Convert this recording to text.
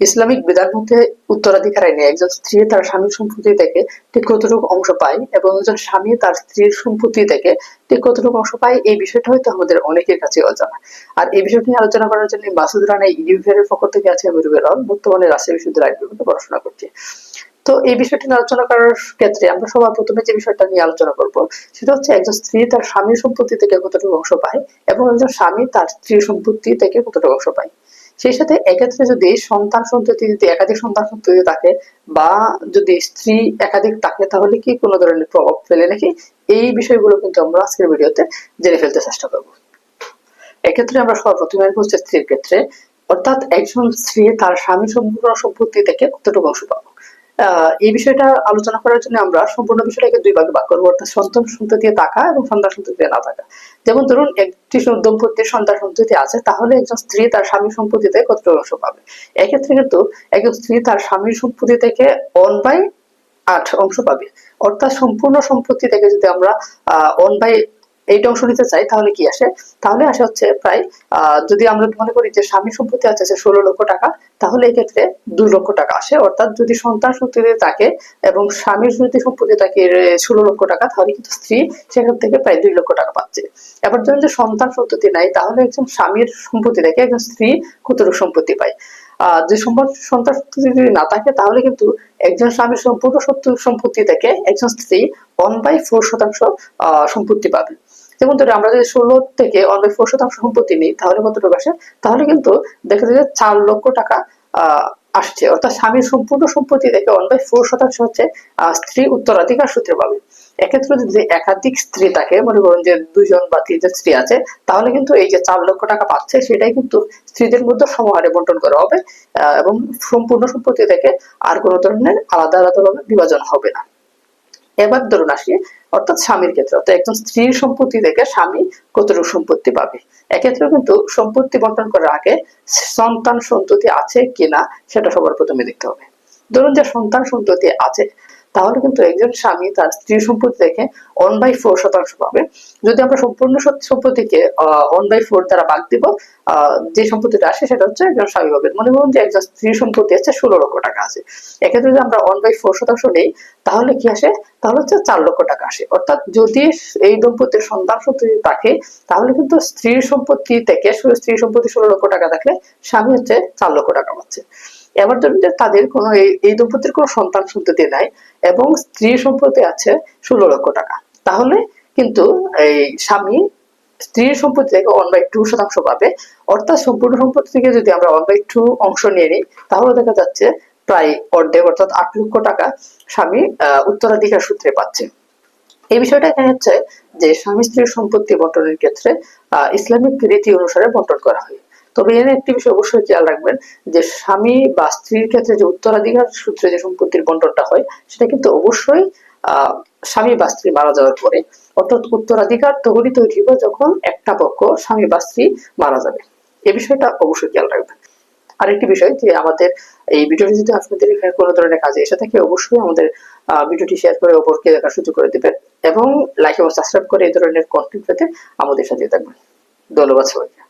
Islamic বিধান মধ্যে উত্তরাধিকার আইনে একজন স্ত্রী তার স্বামীর সম্পত্তি থেকে ঠিক কতটুকু অংশ পায় এবং একজন স্বামী তার স্ত্রীর সম্পত্তি থেকে ঠিক কতটুকু অংশ পায়, এই বিষয়টা হয়তো আমাদের অনেকের কাছে অজানা। আর এই বিষয়টি নিয়ে আলোচনা করার জন্য মাসুদ রানা ইউভিআর পক্ষ থেকে আছে আমি রুবেল বর্তমানে বিশ্ববিদ্যালয় আইন বিভাগে পড়াশোনা করছি তো এই বিষয়টি নিয়ে আলোচনা করার ক্ষেত্রে আমরা সবার প্রথমে যে বিষয়টা নিয়ে আলোচনা করব, সেটা হচ্ছে একজন স্ত্রী তার স্বামীর সম্পত্তি থেকে কতটুকু অংশ পায় এবং একজন স্বামী তার স্ত্রীর সম্পত্তি থেকে কতটুকু অংশ পায়। সেই সাথে এক্ষেত্রে যদি সন্তান সন্ততি যদি একাধিক সন্তান সন্ততি থাকে বা যদি স্ত্রী একাধিক থাকে, তাহলে কি কোনো ধরনের প্রভাব ফেলে নাকি? এই বিষয়গুলো কিন্তু আমরা আজকের ভিডিওতে জেনে ফেলতে চেষ্টা করব। এক্ষেত্রে আমরা সর্বপ্রথমে বলছি স্ত্রীর ক্ষেত্রে, অর্থাৎ একজন স্ত্রী তার স্বামী সম্পূর্ণ সম্পত্তি থেকে কতটুকু অংশ পাবো? এই বিষয়টা আলোচনা করার জন্য আমরা সম্পূর্ণ বিষয়টাকে দুই ভাগে ভাগ করব, অর্থাৎ সন্তান সন্ততি থাকা এবং সন্তান সন্ততি না থাকা। যেমন ধরুন, একটি দম্পতির সন্তান সন্ততি আছে, তাহলে একজন স্ত্রী তার স্বামীর সম্পত্তিতে কতটুকু অংশ পাবে? এক্ষেত্রে কিন্তু একজন স্ত্রী তার স্বামীর সম্পত্তি থেকে ওয়ান বাই আট অংশ পাবে। অর্থাৎ সম্পূর্ণ সম্পত্তি থেকে যদি আমরা ওয়ান বাই এইট অংশ নিতে চাই তাহলে কি আসে? তাহলে আসে হচ্ছে প্রায় যদি আমরা মনে করি যে স্বামীর সম্পত্তি আছে ষোলো লক্ষ টাকা তাহলে এক্ষেত্রে দুই লক্ষ টাকা আসে। অর্থাৎ যদি সন্তান সন্ততি থাকে এবং স্বামীর যদি সম্পত্তি থাকে ষোলো লক্ষ টাকা তাহলে কিন্তু স্ত্রী সেখান থেকে প্রায় দুই লক্ষ টাকা পাচ্ছে। এবার ধরুন যে সন্তান সম্পত্তি নাই তাহলে একজন স্বামীর সম্পত্তি থেকে একজন স্ত্রী কতটুকু সম্পত্তি পায়? আহ যে সম্পদ সন্তান যদি না থাকে তাহলে কিন্তু একজন স্বামীর সম্পূর্ণ সত্য- সম্পত্তি থেকে একজন স্ত্রী ওয়ান বাই ফোর শতাংশ আহ, সম্পত্তি পাবে। যেমন ধরো আমরা যদি ষোলো থেকে ওয়ান ফোর শতাংশ সম্পত্তি নিই, তাহলে কতটুকু আসে তাহলে কিন্তু দেখা যায় যে চার লক্ষ টাকা আসছে। অর্থাৎ স্বামীর সম্পূর্ণ সম্পত্তি থেকে ওয়ান বাই ফোর শতাংশ হচ্ছে স্ত্রী উত্তরাধিকার সূত্রে পাবে। এক্ষেত্রে যদি একাধিক স্ত্রী থাকে, মনে করুন যে দুজন বা তিনজন স্ত্রী আছে, তাহলে কিন্তু এই যে চার লক্ষ টাকা পাচ্ছে, সেটাই কিন্তু স্ত্রীদের মধ্যে সমহারে বন্টন করা হবে এবং সম্পূর্ণ সম্পত্তি থেকে আর কোনো ধরনের আলাদা আলাদাভাবে বিভাজন হবে না। এবার ধরুন আসি, অর্থাৎ স্বামীর ক্ষেত্রে। অর্থাৎ একজন স্ত্রীর সম্পত্তি থেকে স্বামী কতটুকু সম্পত্তি পাবে? এক্ষেত্রে কিন্তু সম্পত্তি বন্টন করার আগে সন্তান সন্ততি আছে কিনা সেটা সবার প্রথমে দেখতে হবে। ধরুন যে সন্তান সন্ততি আছে তাহলে কিন্তু একজন স্বামী তার স্ত্রী সম্পত্তি থেকে ওয়ান বাই ফোর শতাংশ পাবে। যদি আমরা সম্পূর্ণ সম্পত্তিকে ওয়ান বাই ফোর দ্বারা ভাগ দিব যে সম্পত্তিটা আসে সেটা হচ্ছে একজন স্বামী পাবে মনে করুন যে একজন স্ত্রীর সম্পত্তি আছে ষোলো লক্ষ টাকা আছে। এক্ষেত্রে যদি আমরা ওয়ান বাই ফোর শতাংশ নেই, তাহলে কি আসে? তাহলে হচ্ছে চার লক্ষ টাকা আসে। অর্থাৎ যদি এই দম্পতির সন্তান সন্ততি থাকে, তাহলে কিন্তু স্ত্রীর সম্পত্তি থেকে শুধু স্ত্রীর সম্পত্তি ষোলো লক্ষ টাকা থাকলে স্বামী হচ্ছে চার লক্ষ টাকা পাচ্ছে। এবার ধরুন যে তাদের কোনো এই- দম্পতির কোনো সন্তান সন্ততি নাই এবং স্ত্রীর সম্পত্তি আছে ষোলো লক্ষ টাকা। তাহলে কিন্তু এই স্বামী স্ত্রীর সম্পত্তি থেকে ওয়ান বাই টু শতাংশ পাবে। অর্থাৎ সম্পূর্ণ সম্পত্তি থেকে যদি আমরা ওয়ান বাই টু অংশ নিয়ে নিই, তাহলে দেখা যাচ্ছে প্রায় অর্ধেক অর্থাৎ আট লক্ষ টাকা স্বামী উত্তরাধিকার সূত্রে পাচ্ছে। এই বিষয়টা এখানে হচ্ছে যে স্বামী স্ত্রীর সম্পত্তি বন্টনের ক্ষেত্রে ইসলামিক রীতি অনুসারে বন্টন করা হয়। তবে এখানে একটি বিষয় অবশ্যই খেয়াল রাখবেন যে স্বামী বা স্ত্রীর ক্ষেত্রে যে উত্তরাধিকার সূত্রে যে সম্পত্তির বন্টনটা হয়, সেটা কিন্তু অবশ্যই স্বামী বা স্ত্রী মারা যাওয়ার পরে। অর্থাৎ উত্তরাধিকার তখনই তৈরি হবে যখন একটা পক্ষ স্বামী বা স্ত্রী মারা যাবে। এই বিষয়টা অবশ্যই খেয়াল রাখবেন। আরেকটি বিষয় যে আমাদের এই ভিডিওটি যদি আপনাদের কোনো ধরনের কাজে এসে থাকে, অবশ্যই আমাদের ভিডিওটি শেয়ার করে অপরকে দেখার সুযোগ করে দিবেন এবং লাইক এবং সাবস্ক্রাইব করে এই ধরনের কন্টেন্ট পেতে আমাদের সাথে থাকবেন। ধন্যবাদ সবাইকে।